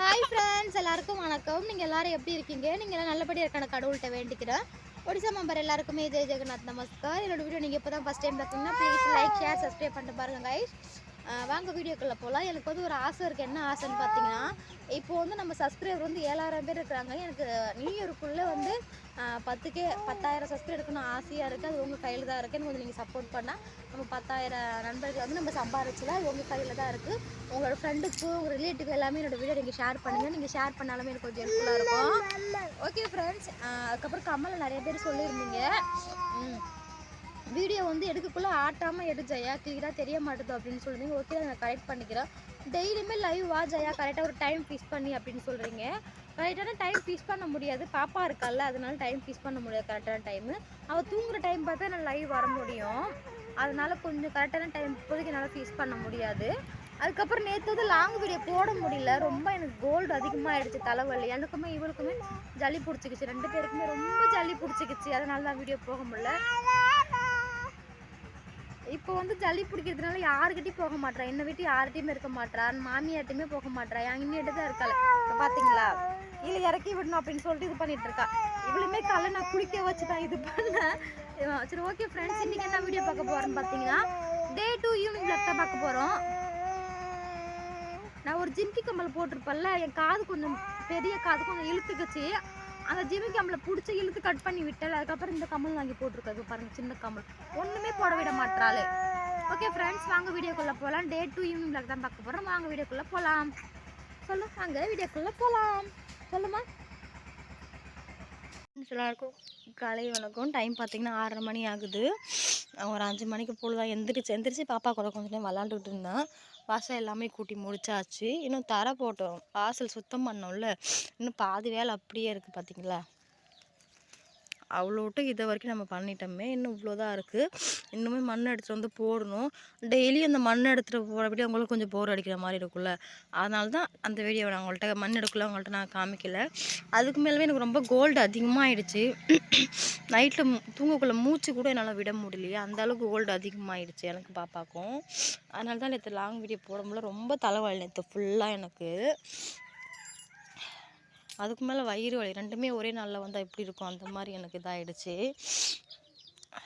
Hi friends எல்லாருக்கும் வணக்கம். நீங்கள் எல்லாரும் எப்படி இருக்கீங்க? நீங்கள் எல்லாம் நல்லபடியாக இருக்கான கடவுள்கிட்ட வேண்டிக்கிறேன். ஒடிசா மெம்பர் எல்லாருக்குமே ஜெய் ஜெகநாத் நமஸ்கார். என்னோட வீடியோ நீங்கள் இப்போ தான் ஃபஸ்ட் டைம் பார்த்தீங்கன்னா ப்ளீஸ் லைக் ஷேர் சப்ஸ்கிரைப் பண்ணிட்டு பாருங்க கைஸ் வாங்க வீடியோக்குள்ளே போகலாம் எனக்கு வந்து ஒரு ஆசை இருக்குது என்ன ஆசைன்னு பார்த்தீங்கன்னா இப்போ வந்து நம்ம சப்ஸ்கிரைபர் வந்து ஏழாயிரம் பேர் இருக்கிறாங்க. எனக்கு நியூ இயருக்குள்ளே வந்து பத்துக்கே பத்தாயிரம் சப்ஸ்கிரைப் எடுக்கணும் ஆசையாக இருக்குது அது உங்கள் கையில் தான் இருக்குது கொஞ்சம் நீங்கள் சப்போர்ட் பண்ணால் நம்ம பத்தாயிரம் நண்பர்கள் வந்து நம்ம சம்பாரிச்சலாம் அது உங்கள் கையில் தான் இருக்குது உங்களோட ஃப்ரெண்டுக்கு உங்கள் ரிலேட்டிவ் எல்லாமே என்னோட வீடியோ நீங்கள் ஷேர் பண்ணுங்கள் நீங்கள் ஷேர் பண்ணாலுமே எனக்கு கொஞ்சம் ஹெல்ப்ஃபுல்லாக இருக்கும். ஓகே ஃப்ரெண்ட்ஸ் அதுக்கப்புறம் கமலில் நிறைய பேர் சொல்லியிருந்தீங்க. ம். வீடியோ வந்து எடுக்கக்குள்ளே ஆட்டாமல் எடு ஜெயா கிளியராக தெரிய மாட்டுது அப்படின்னு சொல்லுறீங்க ஓகே அதை நான் கரெக்ட் பண்ணிக்கிறேன். டெய்லியுமே லைவ் வா ஜெயா கரெக்டாக ஒரு டைம் ஃபிக்ஸ் பண்ணி அப்படின்னு சொல்கிறீங்க கரெக்டான டைம் ஃபிக்ஸ் பண்ண முடியாது. பாப்பா இருக்கால அதனால டைம் ஃபிக்ஸ் பண்ண முடியாது கரெக்டான டைமு அவள் தூங்குற டைம் பார்த்தா நான் லைவ் வர முடியும். அதனால் கொஞ்சம் கரெக்டான டைம் இப்போதைக்கு என்னால் ஃபிக்ஸ் பண்ண முடியாது. அதுக்கப்புறம் நேற்று வந்து லாங் வீடியோ போட முடியல. ரொம்ப எனக்கு கோல்டு அதிகமாகிடுச்சு தலைவலி. எனக்குமே இவளுக்குமே ஜலி பிடிச்சிக்கிச்சு. ரெண்டு பேருக்குமே ரொம்ப ஜலி பிடிச்சிக்கிச்சு. அதனால தான் வீடியோ போக முடியல. இப்போ வந்து ஜல்லி பிடிக்கிறதுனால யாருக்கிட்டையும் போக மாட்டா என்னை விட்டு யார்கிட்டயுமே இருக்க மாட்றா. மாமியார்ட்டையுமே போக மாட்டா என் இன்னிட்டு தான் இருக்காள் இப்போ பார்த்தீங்களா இல்லை இறக்கி விடணும் அப்படின்னு சொல்லிட்டு இது பண்ணிட்டு இருக்கா. இவளுமே காலைல நான் குளிக்க வச்சு தான் இது பண்ணேன். சரி ஓகே ஃப்ரெண்ட்ஸ் இன்னைக்கு என்ன வீடியோ பார்க்க போகிறேன்னு பார்த்தீங்கன்னா டே டூ ஈவினிங் பிளாக் தான் பார்க்க போகிறோம் நான் ஒரு ஜிம்கி கம்மல் போட்டிருப்பேன்ல என் காது கொஞ்சம் பெரிய காது கொஞ்சம் இழுத்துக்குச்சு. அந்த ஜிம்மி கம்பளை பிடிச்சி இழுத்து கட் பண்ணி விட்டேன். அதுக்கப்புறம் இந்த கம்மல் வாங்கி போட்டிருக்காது பாருங்க சின்ன கம்மல். ஒன்றுமே போட விட மாட்டாளே ஓகே ஃப்ரெண்ட்ஸ் வாங்க வீடியோக்குள்ளே போகலாம் டே டூ ஈவினிங் பிளாக் தான் பார்க்க போகிறோம் வாங்க வீடியோக்குள்ளே போகலாம் சொல்லு வாங்க வீடியோக்குள்ளே போகலாம் சொல்லுமா? எல்லாருக்கும் காலை வணக்கம். டைம் பார்த்தீங்கன்னா ஆறரை மணி ஆகுது. ஒரு அஞ்சு மணிக்கு போல் தான் எந்திரிச்சு எந்திரிச்சு பாப்பா கூட கொஞ்சம் நேரம் விளாண்டுட்டு இருந்தேன். வாசல் எல்லாமே கூட்டி முடிச்சாச்சு. இன்னும் தரை போட்டோம். வாசல் சுத்தம் பண்ணோம்ல. இன்னும் பாதி வேலை அப்படியே இருக்குது பார்த்தீங்களா அவ்வளோட்டு இதை வரைக்கும் நம்ம பண்ணிட்டோமே. இன்னும் இவ்வளோதான் இருக்குது இன்னுமே மண் எடுத்துகிட்டு வந்து போடணும். டெய்லியும் அந்த மண் எடுத்துகிட்டு போகிறபடி அவங்களுக்கு கொஞ்சம் போர் அடிக்கிற மாதிரி இருக்கும்ல. அதனால தான் அந்த வீடியோவை நான் உங்கள்கிட்ட மண் எடுக்கல அவங்கள்ட்ட நான் காமிக்கல. அதுக்கு மேலே எனக்கு ரொம்ப கோல்டு அதிகமாகிடுச்சு நைட்டில் தூங்கக்குள்ள மூச்சு கூட என்னால் விட முடியலையே. அந்த அளவுக்கு கோல்டு அதிகமாகிடுச்சு எனக்கு பாப்பாக்கும். அதனால தான் நேற்று லாங் வீடியோ போட முடியல. ரொம்ப தலைவலி நேற்று ஃபுல்லாக எனக்கு. அதுக்கு மேலே வயிறு வலி. ரெண்டுமே ஒரே நாளில் வந்தால் எப்படி இருக்கும்? அந்த மாதிரி எனக்கு இதாகிடுச்சு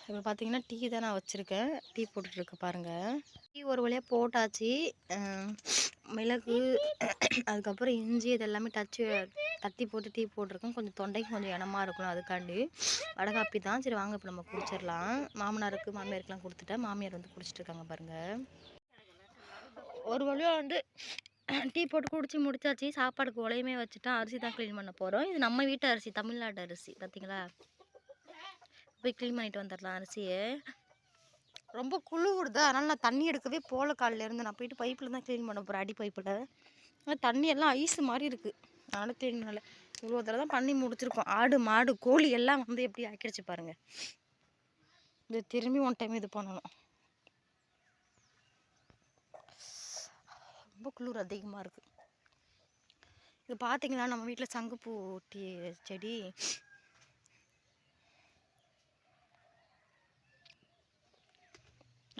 இப்போ பார்த்தீங்கன்னா டீ தான் நான் வச்சுருக்கேன். டீ போட்டுட்ருக்க பாருங்கள் டீ ஒரு வழியாக போட்டாச்சு. மிளகு அதுக்கப்புறம் இஞ்சி இதெல்லாமே டச்சு தட்டி போட்டு டீ போட்டிருக்கேன். கொஞ்சம் தொண்டைக்கு கொஞ்சம் இடமா இருக்கணும் அதுக்காண்டி. வடகாப்பி தான். சரி வாங்க இப்போ நம்ம குடிச்சிடலாம். மாமனாருக்கு மாமியாருக்கெலாம் கொடுத்துட்டேன். மாமியார் வந்து குடிச்சிட்ருக்காங்க பாருங்கள் ஒரு வழியாக வந்து டீ போட்டு குடிச்சு முடிச்சாச்சு. சாப்பாடுக்கு உலையுமே வச்சுட்டா அரிசி தான் க்ளீன் பண்ண போகிறோம் இது நம்ம வீட்டு அரிசி தமிழ்நாட்டு அரிசி. பார்த்தீங்களா போய் க்ளீன் பண்ணிட்டு வந்துடலாம் அரிசியை. ரொம்ப குளிருது. அதனால் நான் தண்ணி எடுக்கவே போல காலிலேருந்து நான் போயிட்டு பைப்பில் தான் க்ளீன் பண்ண போகிறேன் அடி பைப்பில் ஆனால் தண்ணி எல்லாம் ஐஸ் மாதிரி இருக்குது அதனால் க்ளீன் பண்ணல. இவ்வளோ தடவை தான் பண்ணி முடிச்சிருக்கோம். ஆடு மாடு கோழி எல்லாம் வந்து எப்படி ஆக்கிடுச்சு பாருங்கள் இது திரும்பி ஒன் டைம் இது பண்ணணும். ரொம்ப குளிர் அதிகமாக இருக்குது இது பார்த்தீங்களா நம்ம வீட்டில் சங்குப்பூ டீ செடி.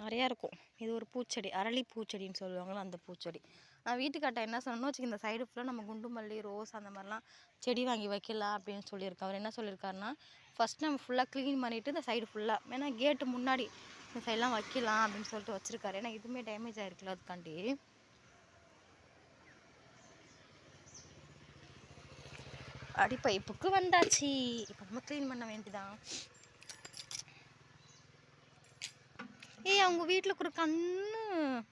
நிறையா இருக்கும். இது ஒரு பூச்செடி அரளி பூச்செடின்னு சொல்லுவாங்கள்ல அந்த பூச்செடி. நான் வீட்டுக்காட்ட என்ன சொன்னோம் வச்சுக்க இந்த சைடு ஃபுல்லாக நம்ம குண்டு மல்லி ரோஸ் அந்த மாதிரிலாம் செடி வாங்கி வைக்கலாம் அப்படின்னு சொல்லியிருக்கேன் அவர் என்ன சொல்லியிருக்காருன்னா ஃபஸ்ட் நம்ம ஃபுல்லாக க்ளீன் பண்ணிவிட்டு இந்த சைடு ஃபுல்லாக ஏன்னா கேட்டு முன்னாடி இந்த சைடெலாம் வைக்கலாம் அப்படின்னு சொல்லிட்டு வச்சுருக்காரு. ஏன்னா இதுவுமே டேமேஜ் ஆகிருக்குல்ல அதுக்காண்டி. அடி பைப்புக்கு வந்தாச்சு. இப்போ நம்ம க்ளீன் பண்ண வேண்டியதான் ஏய் அவங்க வீட்டில் கூட கண்ணு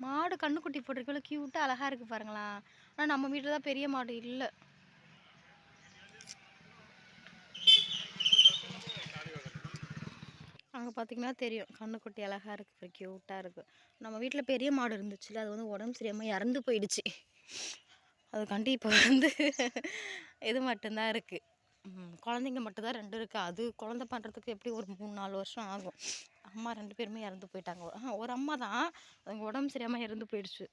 மாடு கண்ணுக்குட்டி போட்டிருக்கல க்யூட்டாக அழகாக இருக்குது பாருங்களா. ஆனால் நம்ம வீட்டில் தான் பெரிய மாடு இல்லை. அங்கே பார்த்தீங்கன்னா தெரியும் கண்ணுக்குட்டி அழகாக இருக்குது க்யூட்டாக இருக்குது நம்ம வீட்டில் பெரிய மாடு இருந்துச்சுல அது வந்து உடம்பு சரியாமல் இறந்து போயிடுச்சு. அதுக்காண்டி இப்போ வந்து இது மட்டும்தான் இருக்குது குழந்தைங்க மட்டும்தான் ரெண்டு இருக்குது அது குழந்த பண்ணுறதுக்கு எப்படி ஒரு மூணு நாலு வருஷம் ஆகும்? அம்மா ரெண்டு பேருமே இறந்து போயிட்டாங்க. ஒரு அம்மா தான் அவங்க உடம்பு சரியாமல் இறந்து போயிடுச்சு.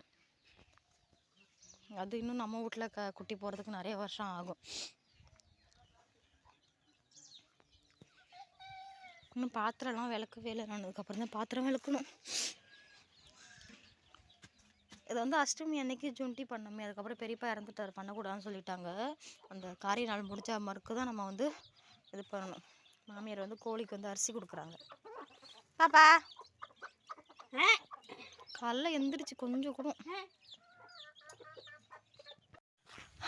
அது இன்னும் நம்ம வீட்டில் க குட்டி போகிறதுக்கு நிறைய வருஷம் ஆகும். இன்னும் பாத்திரம்லாம் விளக்கவே இல்லை. நான் அதுக்கப்புறம் தான் பாத்திரம் விளக்கணும். அது வந்து அஷ்டமி அன்னைக்கு ஜுண்டி பண்ணோமே அதுக்கப்புறம் பெரியப்பா இறந்துட்டார் பண்ணக்கூடாதுன்னு சொல்லிட்டாங்க. அந்த காரிய நாள் முடிச்ச மறுக்கு தான் நம்ம வந்து இது பண்ணணும். மாமியார் வந்து கோழிக்கு வந்து அரிசி கொடுக்குறாங்க. பாப்பா. காலைல எந்திரிச்சு கொஞ்சம் கூட.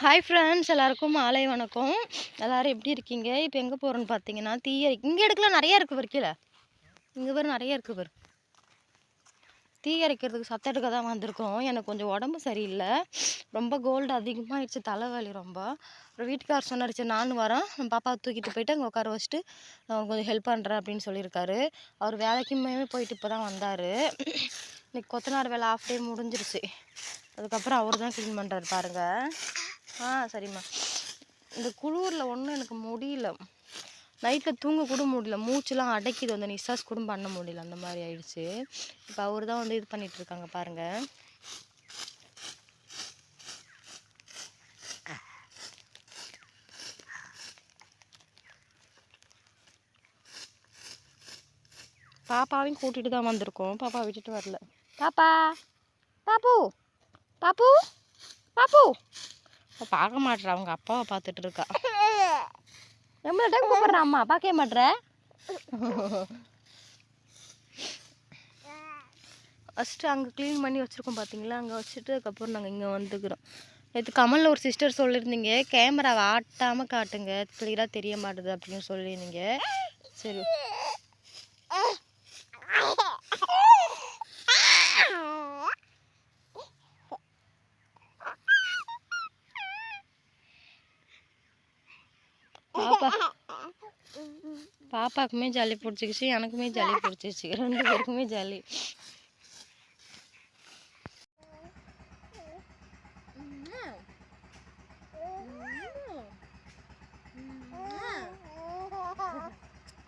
ஹாய் ஃப்ரெண்ட்ஸ் எல்லாருக்கும் மாலை வணக்கம். எல்லோரும் எப்படி இருக்கீங்க? இப்போ எங்கே போகிறோன்னு பார்த்தீங்கன்னா தீய இங்கே எடுக்கலாம் நிறையா இருக்குது வரைக்கல இங்கே வரும் நிறைய இருக்குது வரும் தீ அரைக்கிறதுக்கு சத்தம் எடுக்க தான் வந்திருக்கோம். எனக்கு கொஞ்சம் உடம்பு சரியில்லை. ரொம்ப கோல்டு அதிகமாகிடுச்சு தலைவலி ரொம்ப. அப்புறம் வீட்டுக்கார் சொன்னார் நானும் வரேன். நம்ம பாப்பாவை தூக்கிட்டு போயிட்டு அங்கே உட்கார வச்சுட்டு கொஞ்சம் ஹெல்ப் பண்ணுறேன் அப்படின்னு சொல்லியிருக்காரு. அவர் வேலைக்குமே போயிட்டு இப்போ தான் வந்தார். இன்னைக்கு கொத்தனார் வேலை ஆஃப் டே முடிஞ்சிருச்சு. அதுக்கப்புறம் அவர் தான் க்ளீன் பண்ணுறாரு பாருங்கள் ஆ சரிம்மா. இந்த குளூரில் ஒன்றும் எனக்கு முடியல. நைட்டில் தூங்க கூட முடியல. மூச்சுலாம் அடைக்கிது. வந்து நிசாஸ் கூட பண்ண முடியல. அந்த மாதிரி ஆயிடுச்சு. இப்போ அவர் தான் வந்து இது பண்ணிட்டு இருக்காங்க பாருங்க. பாப்பாவையும் கூட்டிட்டு தான் வந்திருக்கோம். பாப்பா விட்டுட்டு வரல. பாப்பா! பாப்பு! பாப்பு! பாப்பு! பார்க்க மாட்றா. அவங்க அப்பாவை பார்த்துட்டு இருக்கா. எவ்வளோ டைம் கூப்பிட்றேன் அம்மா பார்க்கவே மாட்ற? ஃபஸ்ட்டு அங்கே க்ளீன் பண்ணி வச்சுருக்கோம் பார்த்தீங்களா அங்கே வச்சுட்டு அதுக்கப்புறம் நாங்கள் இங்கே வந்துக்கிறோம். நேற்று கமலில் ஒரு சிஸ்டர் சொல்லியிருந்தீங்க கேமராவை ஆட்டாமல் காட்டுங்க. கிளியராக தெரிய மாட்டுது அப்படின்னு சொல்லியிருந்தீங்க சரி. பாப்பா பாப்பாக்குமே ஜல்லி பிடிச்சிக்கிச்சு எனக்குமே ஜல்லி பிடிச்சிச்சு ரெண்டு பேருக்குமே ஜல்லி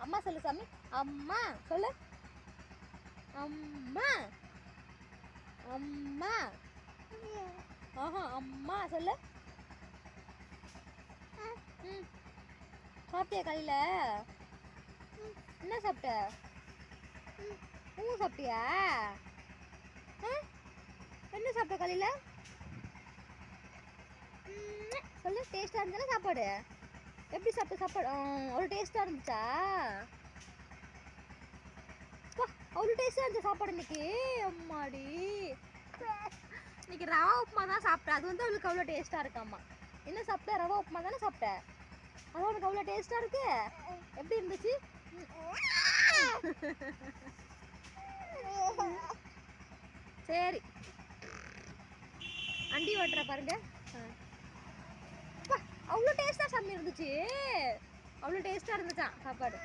அம்மா சொல்லு சாமி. அம்மா சொல்லு. அம்மா. அம்மா. ஆஹா அம்மா சொல்லு. ம். சாப்பிட்டியா காலையில? என்ன சாப்பிட்ட? பூ சாப்பிட்டியா? ஆ? என்ன சாப்பிட்ட காலையில? ம், சொல்லு டேஸ்ட்டாக இருந்துச்சுல சாப்பாடு. எப்படி சாப்பிட்ட சாப்பாடு? ஆ, அவ்வளோ டேஸ்ட்டாக இருந்துச்சா? அப்பா, அவ்வளோ டேஸ்ட்டாக இருந்துச்சு சாப்பாடு இன்னைக்கு? அம்மாடி. இன்னைக்கு ரவா உப்புமா தான் சாப்பிட்டேன். அது வந்து அவளுக்கு அவ்வளோ டேஸ்ட்டாக இருக்காம்மா என்ன சாப்பிட்ட? ரவா உப்புமா தானே சாப்பிட்ட. அது உனக்கு அவ்வளோ டேஸ்ட்டாக இருக்கு? எப்படி இருந்துச்சு? சரி. அண்டி ஓட்டுற பாருங்க. அவ்வளோ டேஸ்ட்டாக சாமி இருந்துச்சு. அவ்வளோ டேஸ்ட்டாக இருந்துச்சான் சாப்பாடு.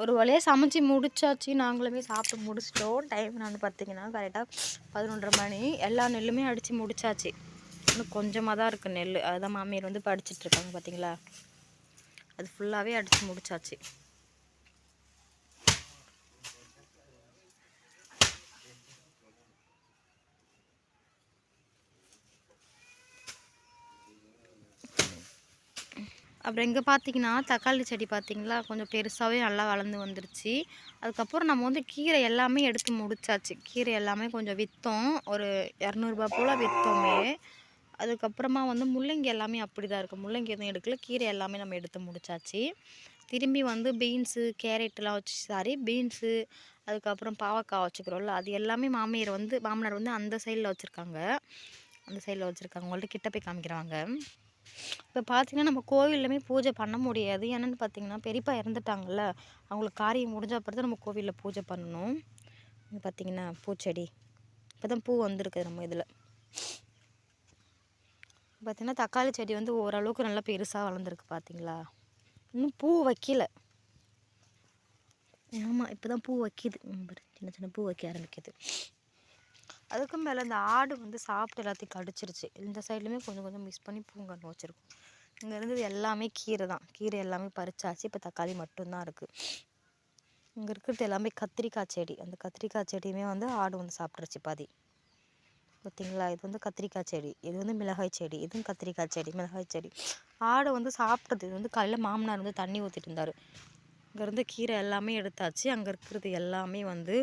ஒரு வழியாக சமைச்சு முடிச்சாச்சு. நாங்களுமே சாப்பிட்டு முடிச்சிட்டோம். டைம் நான் பார்த்தீங்கன்னா கரெக்டாக பதினொன்றரை மணி. எல்லா நெல்லுமே அடித்து முடிச்சாச்சு. இன்னும் கொஞ்சமாக தான் இருக்குது நெல் அதுதான் மாமியார் வந்து படிச்சுட்ருக்காங்க பார்த்தீங்களா அது ஃபுல்லாகவே அடித்து முடிச்சாச்சு. அப்புறம் இங்கே பார்த்தீங்கன்னா தக்காளி செடி பார்த்தீங்களா கொஞ்சம் பெருசாகவே நல்லா வளர்ந்து வந்துருச்சு. அதுக்கப்புறம் நம்ம வந்து கீரை எல்லாமே எடுத்து முடிச்சாச்சு. கீரை எல்லாமே கொஞ்சம் விற்றோம் ஒரு இரநூறுபா போல் விற்றோமே அதுக்கப்புறமா வந்து முள்ளங்கி எல்லாமே அப்படி தான் இருக்குது முள்ளங்கி எதுவும் எடுக்கல. கீரை எல்லாமே நம்ம எடுத்து முடிச்சாச்சு. திரும்பி வந்து பீன்ஸு கேரட்லாம் வச்சு சாரி பீன்ஸு அதுக்கப்புறம் பாவக்காய் வச்சுக்கிறோம்ல அது எல்லாமே மாமியார் வந்து மாமனார் வந்து அந்த சைடில் வச்சுருக்காங்க. அந்த சைடில் வச்சுருக்காங்க. உங்கள்கிட்ட கிட்ட போய் காமிக்கிறாங்க இப்போ பார்த்தீங்கன்னா நம்ம கோவில்லையுமே பூஜை பண்ண முடியாது. என்னென்னு பார்த்தீங்கன்னா பெரியப்பா இறந்துட்டாங்கல்ல. அவங்களுக்கு காரியம் முடிஞ்ச அப்புறம் தான் நம்ம கோவிலில் பூஜை பண்ணணும். இங்கே பார்த்தீங்கன்னா பூச்செடி. இப்போ தான் பூ வந்திருக்கு நம்ம இதில். பார்த்தீங்கன்னா தக்காளி செடி வந்து ஓரளவுக்கு நல்லா பெருசாக வளர்ந்துருக்கு பார்த்தீங்களா? இன்னும் பூ வைக்கல. ஆமாம் இப்போ தான் பூ வைக்கிது. சின்ன சின்ன பூ வைக்க ஆரம்பிக்குது. அதுக்கும் மேலே இந்த ஆடு வந்து சாப்பிட்டு எல்லாத்தையும் கடிச்சிருச்சு. இந்த சைட்லேயுமே கொஞ்சம் கொஞ்சம் மிஸ் பண்ணி பூங்கன்று வச்சுருக்கோம். இங்கே இருந்தது எல்லாமே கீரை தான். கீரை எல்லாமே பறிச்சாச்சு. இப்போ தக்காளி மட்டும்தான் இருக்குது இங்கே இருக்கிறது எல்லாமே கத்திரிக்காய் செடி. அந்த கத்திரிக்காய் செடியுமே வந்து ஆடு வந்து சாப்பிட்ருச்சு பாதி. பார்த்தீங்களா இது வந்து கத்திரிக்காய் செடி. இது வந்து மிளகாய் செடி. இதுவும் கத்திரிக்காய் செடி மிளகாய் செடி. ஆடை வந்து சாப்பிட்றது இது வந்து காலையில் மாமனார் வந்து தண்ணி ஊற்றிட்டு இருந்தார். இங்கேருந்து கீரை எல்லாமே எடுத்தாச்சு. அங்கே இருக்கிறது எல்லாமே வந்து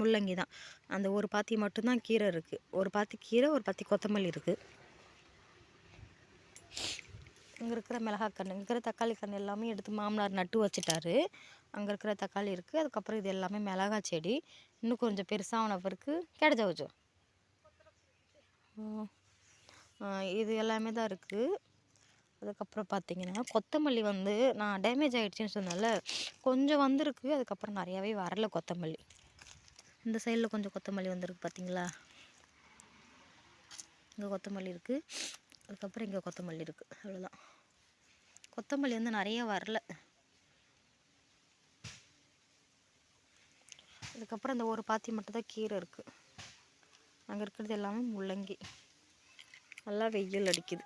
முள்ளங்கி தான். அந்த ஒரு பாத்தி மட்டும்தான் கீரை இருக்குது ஒரு பாத்தி கீரை ஒரு பாத்தி கொத்தமல்லி இருக்குது இங்கே இருக்கிற மிளகாய் கன்று இங்கே இருக்கிற தக்காளி கன்று எல்லாமே எடுத்து மாமனார் நட்டு வச்சுட்டாரு. அங்கே இருக்கிற தக்காளி இருக்குது அதுக்கப்புறம் இது எல்லாமே மிளகாய் செடி. இன்னும் கொஞ்சம் பெருசான பிறகு கிடைச்ச வச்சோம் இது எல்லாமே தான் இருக்குது அதுக்கப்புறம் பார்த்தீங்கன்னா கொத்தமல்லி வந்து நான் டேமேஜ் ஆகிடுச்சின்னு சொன்னேன்ல. கொஞ்சம் வந்திருக்கு. அதுக்கப்புறம் நிறையாவே வரல கொத்தமல்லி. இந்த சைடில் கொஞ்சம் கொத்தமல்லி வந்திருக்கு பார்த்தீங்களா? இங்கே கொத்தமல்லி இருக்குது அதுக்கப்புறம் இங்கே கொத்தமல்லி இருக்குது அவ்வளோதான் கொத்தமல்லி வந்து நிறைய வரல. அதுக்கப்புறம் இந்த ஒரு பாத்தி மட்டும்தான் கீரை இருக்குது அங்கே இருக்கிறது எல்லாமே முள்ளங்கி. நல்லா வெயில் அடிக்குது.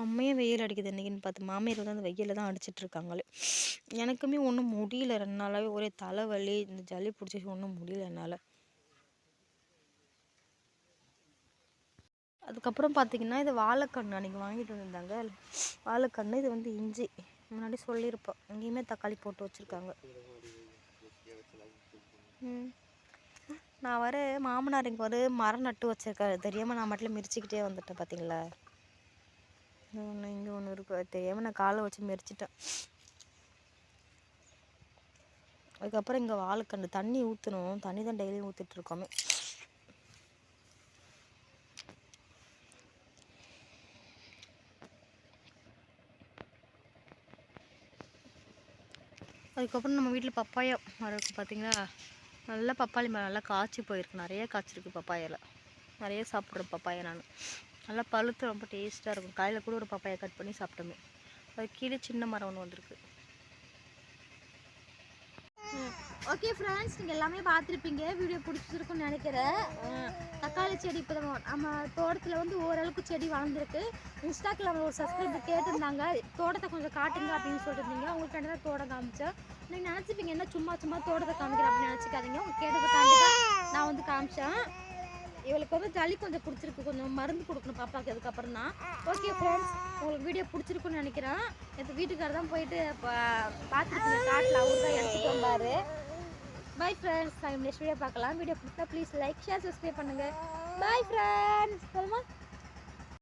செம்மையாக வெயில் அடிக்குது இன்றைக்கின்னு பார்த்து மாமியார் வந்து அந்த வெயிலில் தான் அடிச்சிட்டு இருக்காங்களே எனக்குமே ஒன்றும் முடியல ரெண்டு நாளாகவே ஒரே தலைவலி இந்த ஜல்லி பிடிச்சி ஒன்றும் முடியல என்னால். அதுக்கப்புறம் பார்த்தீங்கன்னா இது வாழைக்கன்று அன்றைக்கி வாங்கிட்டு வந்திருந்தாங்க. வாழைக்கன்று இது வந்து இஞ்சி. முன்னாடி சொல்லியிருப்போம். இங்கேயுமே தக்காளி போட்டு வச்சுருக்காங்க. ம். நான் வர மாமனார் இங்கே ஒரு மரம் நட்டு வச்சுருக்காரு. தெரியாமல் நான் மட்டும் மிரிச்சிக்கிட்டே வந்துட்டேன் பார்த்தீங்களா இன்னும் ஒன்று இங்கே ஒன்று இருக்கு. தெரியாமல் நான் காலை வச்சு மெரிச்சிட்டேன் அதுக்கப்புறம் இங்கே வாழைக்கண்டு தண்ணி ஊற்றணும் தண்ணி தான் டெய்லியும் ஊற்றிட்டுருக்கோமே அதுக்கப்புறம் நம்ம வீட்டில் பப்பாயா மரம் இருக்குது பார்த்தீங்களா நல்லா பப்பாளி மரம் நல்லா காய்ச்சி போயிருக்கு. நிறைய காய்ச்சிருக்கு பப்பாயில். நிறைய சாப்பிட்றேன் பப்பாயை நான். நல்லா பழுத்து ரொம்ப டேஸ்ட்டாக இருக்கும். காலையில் கூட ஒரு பப்பாயை கட் பண்ணி சாப்பிட்டோமே. அது கீழே சின்ன மரம் ஒன்று வந்திருக்கு. ஓகே ஃப்ரெண்ட்ஸ் நீங்கள் எல்லாமே பார்த்துருப்பீங்க. வீடியோ பிடிச்சிருக்குன்னு நினைக்கிறேன். தக்காளி செடி இப்போ நம்ம நம்ம தோட்டத்தில் வந்து ஓரளவுக்கு செடி வளர்ந்துருக்கு. இன்ஸ்டாக்கில் நம்ம ஒரு சப்ஸ்கிரைபர் கேட்டிருந்தாங்க. தோட்டத்தை கொஞ்சம் காட்டுங்க அப்படின்னு சொல்லியிருந்தீங்க உங்களுக்கு தான் தோட்டம் காமிச்சேன். நீங்கள் நினச்சிப்பீங்க என்ன சும்மா சும்மா தோட்டத்தை காமிக்கிறேன் அப்படின்னு நினச்சிக்காதீங்க. உங்கள் கேட்டதுக்காண்டி தான் நான் வந்து காமிச்சேன். இவளுக்கு வந்து சளி கொஞ்சம் பிடிச்சிருக்கு. கொஞ்சம் மருந்து கொடுக்கணும் பாப்பாக்கு அதுக்கப்புறம் தான் ஓகே ஃப்ரெண்ட்ஸ் உங்களுக்கு வீடியோ பிடிச்சிருக்குன்னு நினைக்கிறேன். எனக்கு வீட்டுக்காரர் தான் போயிட்டு பார்த்துருக்கீங்க காட்டில் அவர் தான் எடுத்துட்டு வந்தார். பை ஃப்ரெண்ட்ஸ் நான் நெக்ஸ்ட் வீடியோ பார்க்கலாம். வீடியோ பிடிச்சா ப்ளீஸ் லைக் ஷேர் சப்ஸ்கிரைப் பண்ணுங்கள் பை ஃப்ரெண்ட்ஸ் சொல்லுமா